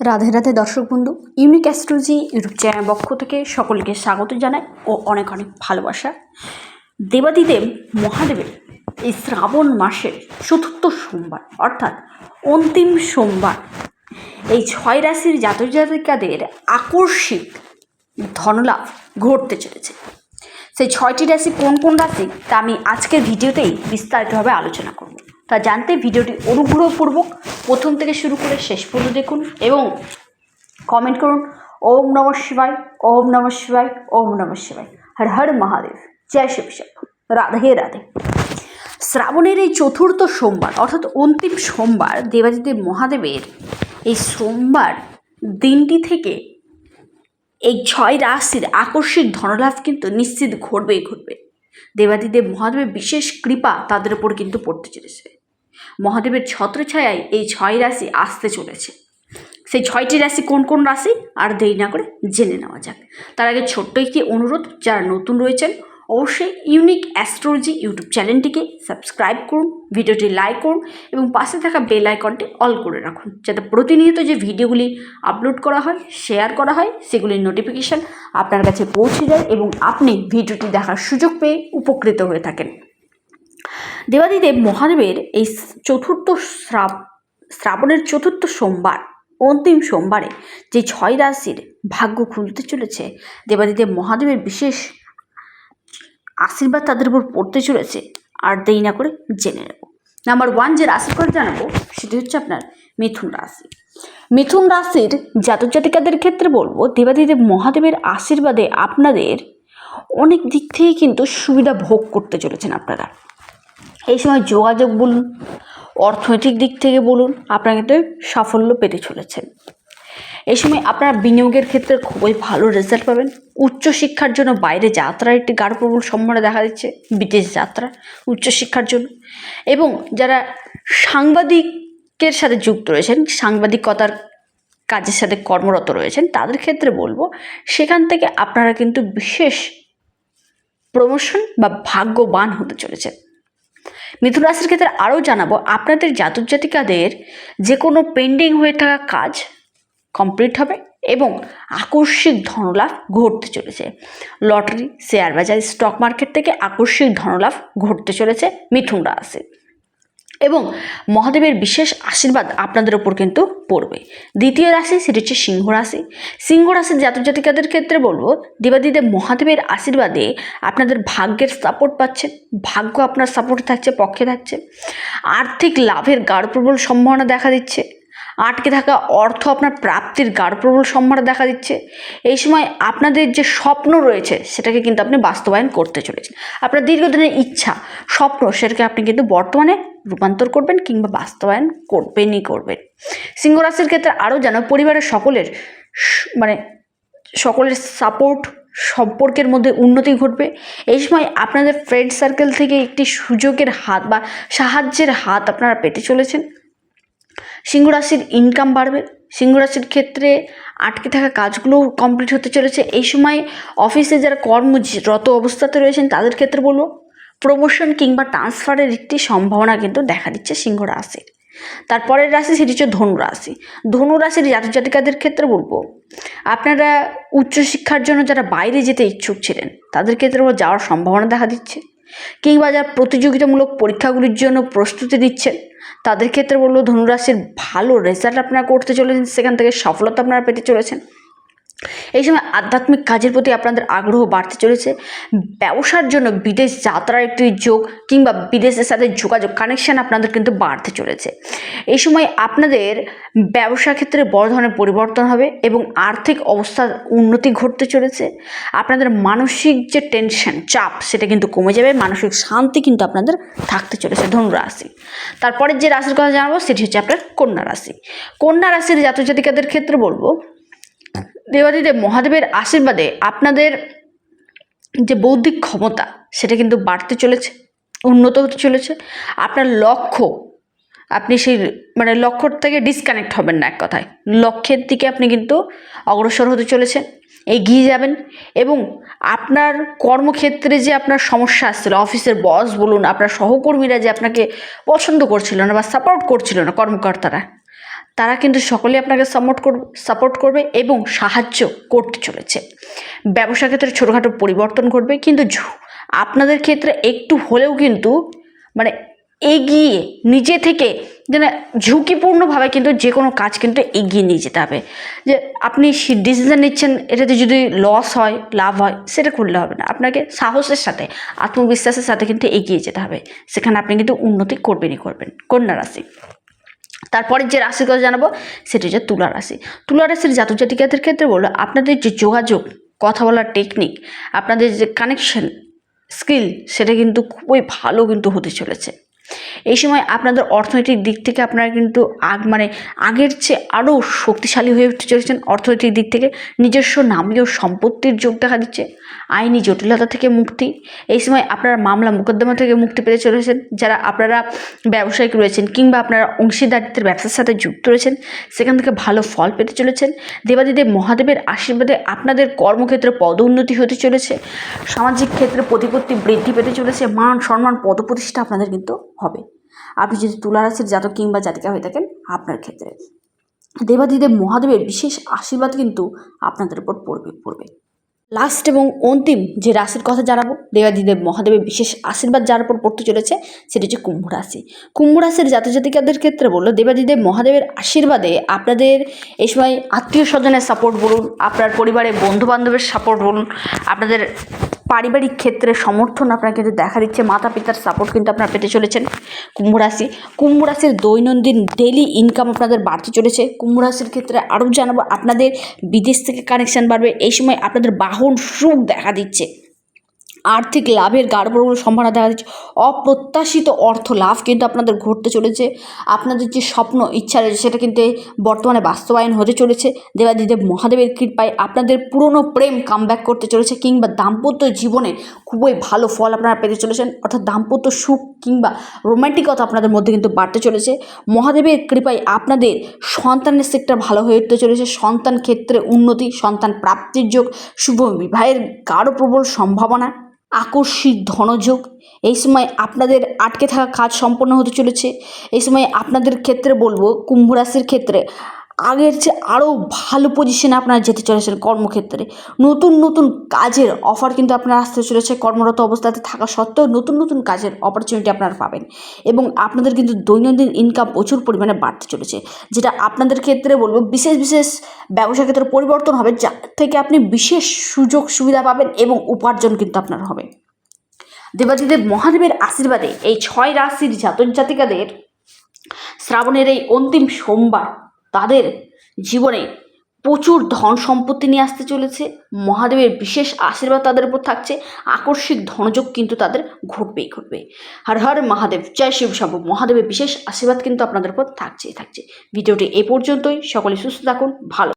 রাধে রাধে দর্শক বন্ধু unique astrology YouTube channel পক্ষ থেকে সকলকে স্বাগত জানাই ও অনেক অনেক ভালোবাসা। দেবাদিদেব মহাদেবের এই শ্রাবণ মাসের চতুর্থ সোমবার, অর্থাৎ অন্তিম সোমবার, এই ছয় রাশির জাতক জাতিকাদের আকস্মিক ধনলাভ ঘটতে চলেছে। সেই ছয়টি রাশি কোন কোন রাশি তা আমি আজকের ভিডিওতেই বিস্তারিতভাবে আলোচনা করব। তা জানতে ভিডিওটি অনুগ্রহপূর্বক প্রথম থেকে শুরু করে শেষ পর্যন্ত দেখুন এবং কমেন্ট করুন, ওম নম শিবায়, ওম নম শিবায়, ওম নম শিবায়, হর হর মহাদেব, জয় শিব শিব রাধে রাধে। শ্রাবণের এই চতুর্থ সোমবার, অর্থাৎ অন্তিম সোমবার দেবাদিদেব মহাদেবের এই সোমবার দিনটি থেকে এই ছয় রাশির আকস্মিক ধনলাভ কিন্তু নিশ্চিত ঘটবেই ঘটবে। দেবাদিদেব মহাদেবের বিশেষ কৃপা তাদের উপর কিন্তু পড়তে চলেছে। মহাদেবের ছত্রছায়ায় এই ছয় রাশি আসতে চলেছে। সেই ছয়টি রাশি কোন কোন রাশি? আর দেরি না করে জেনে নেওয়া যাক। তার আগে ছোট্ট একটি অনুরোধ, যারা নতুন রয়েছেন, অবশ্যই ইউনিক অ্যাস্ট্রোলজি ইউটিউব চ্যানেলটিকে সাবস্ক্রাইব করুন, ভিডিওটি লাইক করুন এবং পাশে থাকা বেল আইকনটি অল করে রাখুন, যাতে প্রতিনিয়ত যে ভিডিওগুলি আপলোড করা হয়, শেয়ার করা হয়, সেগুলির নোটিফিকেশান আপনার কাছে পৌঁছে যায় এবং আপনি ভিডিওটি দেখার সুযোগ পেয়ে উপকৃত হয়ে থাকেন। দেবাদিদেব মহাদেবের এই চতুর্থ শ্রাব, শ্রাবণের চতুর্থ সোমবার, অন্তিম সোমবারে যে ছয় রাশির ভাগ্য খুলতে চলেছে, দেবাদিদেব মহাদেবের বিশেষ আশীর্বাদ তাদের উপর পড়তে চলেছে, আর দেরি না করে জেনে নেব। নাম্বার ওয়ান যে রাশিফল জানাব, সেটি হচ্ছে আপনার মিথুন রাশি। মিথুন রাশির জাতক জাতিকাদের ক্ষেত্রে বলব, দেবাদিদেব মহাদেবের আশীর্বাদে আপনাদের অনেক দিক থেকে কিন্তু সুবিধা ভোগ করতে চলেছেন আপনারা। এই সময় যোগাযোগ বলুন, অর্থনৈতিক দিক থেকে বলুন, আপনারা কিন্তু সাফল্য পেতে চলেছেন। এই সময় আপনারা বিনিয়োগের ক্ষেত্রে খুবই ভালো রেজাল্ট পাবেন। উচ্চশিক্ষার জন্য বাইরে যাত্রার একটি গাঢ় প্রবল সম্ভাবনা দেখা দিচ্ছে, বিদেশ যাত্রা, উচ্চশিক্ষার জন্য। এবং যারা সাংবাদিকের সাথে যুক্ত রয়েছেন, সাংবাদিকতার কাজের সাথে কর্মরত রয়েছেন, তাদের ক্ষেত্রে বলব, সেখান থেকে আপনারা কিন্তু বিশেষ প্রমোশন বা ভাগ্যবান হতে চলেছে মিথুন রাশির ক্ষেত্রে আরও জানাব, আপনাদের জাতক জাতিকাদের যে কোনো পেন্ডিং হয়ে থাকা কাজ কমপ্লিট হবে এবং আকস্মিক ধনলাভ ঘটতে চলেছে। লটারি শেয়ার বাজার স্টক মার্কেট থেকে আকস্মিক ধনলাভ ঘটতে চলেছে মিথুন রাশি এবং মহাদেবের বিশেষ আশীর্বাদ আপনাদের ওপর কিন্তু পড়বে। দ্বিতীয় রাশি সেটি হচ্ছে সিংহ রাশি। সিংহ রাশির জাতক জাতিকাদের ক্ষেত্রে বলব, দেবাদিদেব মহাদেবের আশীর্বাদে আপনাদের ভাগ্যের সাপোর্ট পাচ্ছেন ভাগ্য আপনার সাপোর্ট থাকছে, পক্ষে থাকছে। আর্থিক লাভের গাঢ় প্রবল সম্ভাবনা দেখা দিচ্ছে। আটকে থাকা অর্থ আপনার প্রাপ্তির গাঢ় প্রবল সম্ভাবনা দেখা দিচ্ছে। এই সময় আপনাদের যে স্বপ্ন রয়েছে, সেটাকে কিন্তু আপনি বাস্তবায়ন করতে চলেছেন। আপনার দীর্ঘদিনের ইচ্ছা, স্বপ্ন, সেটাকে আপনি কিন্তু বর্তমানে রূপান্তর করবেন কিংবা বাস্তবায়ন করবেনই করবেন। সিংহ রাশির ক্ষেত্রে আরও যেন পরিবারের সকলের মানে সকলের সাপোর্ট সম্পর্কের মধ্যে উন্নতি ঘটবে। এই সময় আপনাদের ফ্রেন্ড সার্কেল থেকে একটি সুযোগের হাত বা সাহায্যের হাত আপনারা পেতে চলেছেন। সিংহ রাশির ইনকাম বাড়বে। সিংহ রাশির ক্ষেত্রে আটকে থাকা কাজগুলো কমপ্লিট হতে চলেছে। এই সময় অফিসে যারা কর্মরত অবস্থাতে রয়েছেন, তাদের ক্ষেত্রে বলব প্রমোশন কিংবা ট্রান্সফারের একটি সম্ভাবনা কিন্তু দেখা দিচ্ছে সিংহ রাশির। তারপরের রাশি সেটি হচ্ছে ধনু রাশি। ধনু রাশির জাতক জাতিকাদের ক্ষেত্রে বলব, আপনারা উচ্চশিক্ষার জন্য যারা বাইরে যেতে ইচ্ছুক ছিলেন, তাদের ক্ষেত্রে যাওয়ার সম্ভাবনা দেখা দিচ্ছে। কিংবা যারা প্রতিযোগিতামূলক পরীক্ষাগুলির জন্য প্রস্তুতি নিচ্ছেন তাদের ক্ষেত্রে বলব ধনুরাশির ভালো রেজাল্ট আপনারা করতে চলেছেন, সেখান থেকে সফলতা আপনারা পেতে চলেছেন। এই সময় আধ্যাত্মিক কাজের প্রতি আপনাদের আগ্রহ বাড়তে চলেছে। ব্যবসার জন্য বিদেশ যাত্রার একটি যোগ কিংবা বিদেশের সাথে যোগাযোগ কানেকশান আপনাদের কিন্তু বাড়তে চলেছে। এই সময় আপনাদের ব্যবসা ক্ষেত্রে বড় ধরনের পরিবর্তন হবে এবং আর্থিক অবস্থার উন্নতি ঘটতে চলেছে। আপনাদের মানসিক যে টেনশন চাপ, সেটা কিন্তু কমে যাবে, মানসিক শান্তি কিন্তু আপনাদের থাকতে চলেছে ধনু রাশি তারপরে যে রাশির কথা জানাব, সেটি হচ্ছে আপনার কন্যা রাশি। কন্যা রাশির জাতক জাতিকাদের ক্ষেত্রে বলব দেবাদিদেব মহাদেবের আশীর্বাদে আপনাদের যে বৌদ্ধিক ক্ষমতা, সেটা কিন্তু বাড়তে চলেছে, উন্নত হতে চলেছে। আপনার লক্ষ্য, আপনি সেই মানে লক্ষ্য থেকে ডিসকানেক্ট হবেন না এক কথায়। লক্ষ্যের দিকে আপনি কিন্তু অগ্রসর হতে চলেছেন, এগিয়ে যাবেন এবং আপনার কর্মক্ষেত্রে যে আপনার সমস্যা আসছিল অফিসের বস বলুন, আপনার সহকর্মীরা যে আপনাকে পছন্দ করছিল না বা সাপোর্ট করছিল না কর্মকর্তারা তারা কিন্তু সকলেই আপনাকে সাপোর্ট করবে সাপোর্ট করবে এবং সাহায্য করতে চলেছে। ব্যবসা ক্ষেত্রে ছোটোখাটো পরিবর্তন ঘটবে, কিন্তু আপনাদের ক্ষেত্রে একটু হলেও কিন্তু মানে এগিয়ে নিজে থেকে যেন ঝুঁকিপূর্ণভাবে কিন্তু যে কোনো কাজ কিন্তু এগিয়ে নিয়ে যেতে হবে। যে আপনি ডিসিশন নিচ্ছেন, এটাতে যদি লস হয়, লাভ হয়, সেটা করলে হবে না। আপনাকে সাহসের সাথে, আত্মবিশ্বাসের সাথে কিন্তু এগিয়ে যেতে হবে। সেখানে আপনি কিন্তু উন্নতি করবেনই করবেন। কন্যা রাশি। তারপরে যে রাশির কথা জানাব, সেটি হচ্ছে তুলা রাশি। তুলা রাশির জাতক জাতিকাদের ক্ষেত্রে বলল আপনাদের যে যোগাযোগ, কথা বলার টেকনিক আপনাদের যে কানেকশন স্কিল সেটা কিন্তু খুবই ভালো কিন্তু হতে চলেছে। এই সময় আপনাদের অর্থনৈতিক দিক থেকে আপনারা কিন্তু আগ মানে আগের চেয়ে আরও শক্তিশালী হয়ে উঠতে চলেছেন। অর্থনৈতিক দিক থেকে নিজস্ব নামীয় সম্পত্তির যোগ দেখা দিচ্ছে। আইনি জটিলতা থেকে মুক্তি। এই সময় আপনারা মামলা মোকদ্দমা থেকে মুক্তি পেতে চলেছেন। যারা আপনারা ব্যবসায়িক রয়েছেন কিংবা আপনারা অংশীদারিত্বের ব্যবসার সাথে যুক্ত রয়েছেন, সেখান থেকে ভালো ফল পেতে চলেছেন। দেবাদিদেব মহাদেবের আশীর্বাদে আপনাদের কর্মক্ষেত্রে পদোন্নতি হতে চলেছে। সামাজিক ক্ষেত্রে প্রতিপত্তি বৃদ্ধি পেতে চলেছে। মান সম্মান পদপ্রতিষ্ঠা আপনাদের কিন্তু হবে। আপনি যদি তুলারাশির জাতক কিংবা জাতিকা হয়ে থাকেন আপনার ক্ষেত্রে। দেবাদিদেব মহাদেবের বিশেষ আশীর্বাদ কিন্তু আপনাদের উপর পড়বে পড়বে। লাস্ট এবং অন্তিম যে রাশির কথা জানাব, দেবাদিদেব মহাদেবের বিশেষ আশীর্বাদ যার উপর পড়তে চলেছে, সেটি হচ্ছে কুম্ভ রাশি। কুম্ভ রাশির জাতজাতিকাদের ক্ষেত্রে বলল, দেবাদিদেব মহাদেবের আশীর্বাদে আপনাদের এই সময় আত্মীয় স্বজনের সাপোর্ট বলুন, আপনার পরিবারের বন্ধু বান্ধবের সাপোর্ট বলুন, আপনাদের পারিবারিক ক্ষেত্রে সমর্থন আপনার কিন্তু দেখা দিচ্ছে, মাতা পিতার সাপোর্ট কিন্তু আপনারা পেতে চলেছেন। কুম্ভ রাশি, কুম্ভ রাশির দৈনন্দিন ডেলি ইনকাম আপনাদের বাড়তে চলেছে। কুম্ভ রাশির ক্ষেত্রে আরও জানাব, আপনাদের বিদেশ থেকে কানেকশান বাড়বে। এই সময় আপনাদের বাহন সুখ দেখা দিচ্ছে। আর্থিক লাভের প্রবল সম্ভাবনা দেখা দিচ্ছে। অপ্রত্যাশিত অর্থ লাভ কিন্তু আপনাদের ঘটতে চলেছে। আপনাদের যে স্বপ্ন, ইচ্ছা রয়েছে সেটা কিন্তু বর্তমানে বাস্তবায়ন হতে চলেছে। দেবাদিদেব মহাদেবের কৃপায় আপনাদের পুরনো প্রেম কামব্যাক করতে চলেছে কিংবা দাম্পত্য জীবনে খুবই ভালো ফল আপনারা পেতে চলেছেন। অর্থাৎ দাম্পত্য সুখ কিংবা রোমান্টিকতা আপনাদের মধ্যে কিন্তু বাড়তে চলেছে। মহাদেবের কৃপায় আপনাদের সন্তানের সেক্টর ভালো হয়ে উঠতে চলেছে। সন্তান ক্ষেত্রে উন্নতি, সন্তান প্রাপ্তির যোগ, শুভ বিবাহের গাঢ় প্রবল সম্ভাবনা। আকস্মিক ধনযোগ। এই সময় আপনাদের আটকে থাকা কাজ সম্পন্ন হতে চলেছে। এই সময় আপনাদের ক্ষেত্রে বলব, কুম্ভ রাশির ক্ষেত্রে আগের চেয়ে আরও ভালো পজিশনে আপনারা যেতে চলেছেন কর্মক্ষেত্রে। নতুন নতুন কাজের অফার কিন্তু আপনার আসতে চলেছে কর্মরত অবস্থাতে থাকা সত্ত্বেও নতুন নতুন কাজের অপরচুনিটি আপনারা পাবেন। এবং আপনাদের কিন্তু দৈনন্দিন ইনকাম প্রচুর পরিমাণে বাড়তে চলেছে, যেটা আপনাদের ক্ষেত্রে বলব বিশেষ বিশেষ ব্যবসা ক্ষেত্রে পরিবর্তন হবে, যা থেকে আপনি বিশেষ সুযোগ সুবিধা পাবেন এবং উপার্জন কিন্তু আপনার হবে। দেবাদিদেব মহাদেবের আশীর্বাদে এই ছয় রাশির জাতক জাতিকাদের শ্রাবণের এই অন্তিম সোমবার তাদের জীবনে প্রচুর ধন সম্পত্তি নিয়ে আসতে চলেছে। মহাদেবের বিশেষ আশীর্বাদ তাদের উপর থাকছে। আকস্মিক ধনযোগ কিন্তু তাদের ঘটবেই ঘটবে। হর হর মহাদেব, জয় শিব শম্ভু। মহাদেবের বিশেষ আশীর্বাদ কিন্তু আপনাদের উপর থাকছেই থাকছে। ভিডিওটি এ পর্যন্তই। সকলে সুস্থ থাকুন, ভালো